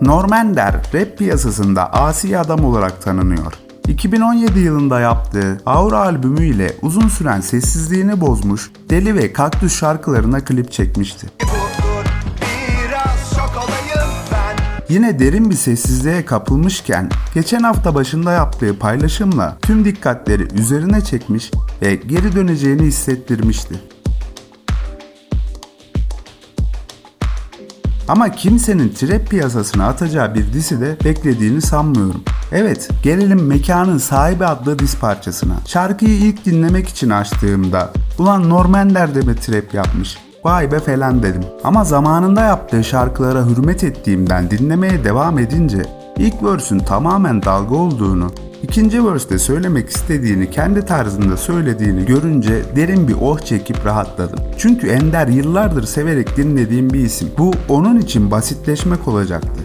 Normender rap piyasasında asi adam olarak tanınıyor. 2017 yılında yaptığı Aura albümü ile uzun süren sessizliğini bozmuş Deli ve Kaktüs şarkılarına klip çekmişti. Yine derin bir sessizliğe kapılmışken geçen hafta başında yaptığı paylaşımla tüm dikkatleri üzerine çekmiş ve geri döneceğini hissettirmişti. Ama kimsenin trap piyasasına atacağı bir disi de beklediğini sanmıyorum. Evet, gelelim Mekanın Sahibi adlı dis parçasına. Şarkıyı ilk dinlemek için açtığımda, ulan Normender de mi trap yapmış? Vay be falan dedim. Ama zamanında yaptığı şarkılara hürmet ettiğimden dinlemeye devam edince ilk verse'ün tamamen dalga olduğunu, ikinci verse'de söylemek istediğini kendi tarzında söylediğini görünce derin bir oh çekip rahatladım. Çünkü Ender yıllardır severek dinlediğim bir isim. Bu onun için basitleşmek olacaktı.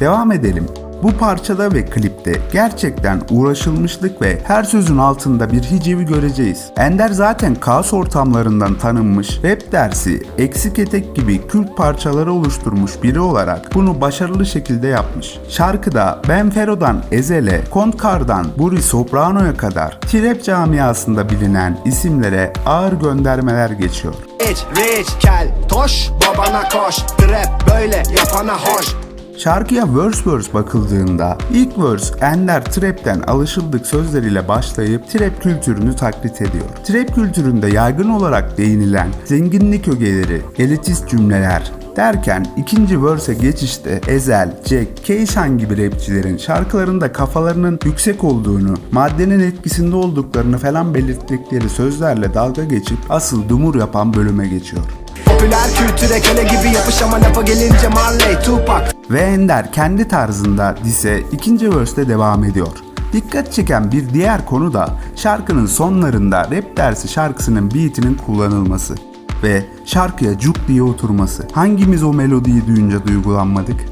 Devam edelim. Bu parçada ve klipte gerçekten uğraşılmışlık ve her sözün altında bir hicivi göreceğiz. Ender zaten kaos ortamlarından tanınmış, rap dersi, eksik etek gibi kült parçaları oluşturmuş biri olarak bunu başarılı şekilde yapmış. Şarkıda Ben Fero'dan Ezel'e, Kontkar'dan Buri Soprano'ya kadar trap camiasında bilinen isimlere ağır göndermeler geçiyor. Rich rich kel toş babana koş Trap böyle yapana hoş Şarkıya verse verse bakıldığında ilk verse Ender Trap'ten alışıldık sözleriyle başlayıp trap kültürünü taklit ediyor. Trap kültüründe yaygın olarak değinilen zenginlik ögeleri, elitist cümleler derken ikinci verse'e geçişte Ezel, Jack, Keyshan gibi rapçilerin şarkılarında kafalarının yüksek olduğunu, maddenin etkisinde olduklarını falan belirttikleri sözlerle dalga geçip asıl dumur yapan bölüme geçiyor. Popüler kültüre köle gibi yapış ama lafa gelince Marley Tupac Ve Ender kendi tarzında dise ikinci verse'de devam ediyor. Dikkat çeken bir diğer konu da şarkının sonlarında rap dersi şarkısının beatinin kullanılması ve şarkıya cuk diye oturması. Hangimiz o melodiyi duyunca duygulanmadık?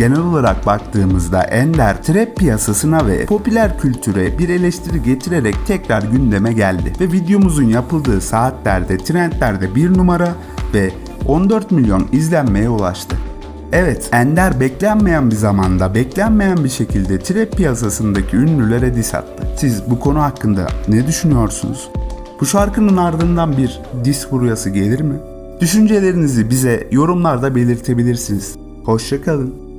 Genel olarak baktığımızda Ender trap piyasasına ve popüler kültüre bir eleştiri getirerek tekrar gündeme geldi ve videomuzun yapıldığı saatlerde trendlerde bir numara ve 14 milyon izlenmeye ulaştı. Evet, Ender beklenmeyen bir zamanda, beklenmeyen bir şekilde trap piyasasındaki ünlülere diss attı. Siz bu konu hakkında ne düşünüyorsunuz? Bu şarkının ardından bir diss furyası gelir mi? Düşüncelerinizi bize yorumlarda belirtebilirsiniz. Hoşçakalın.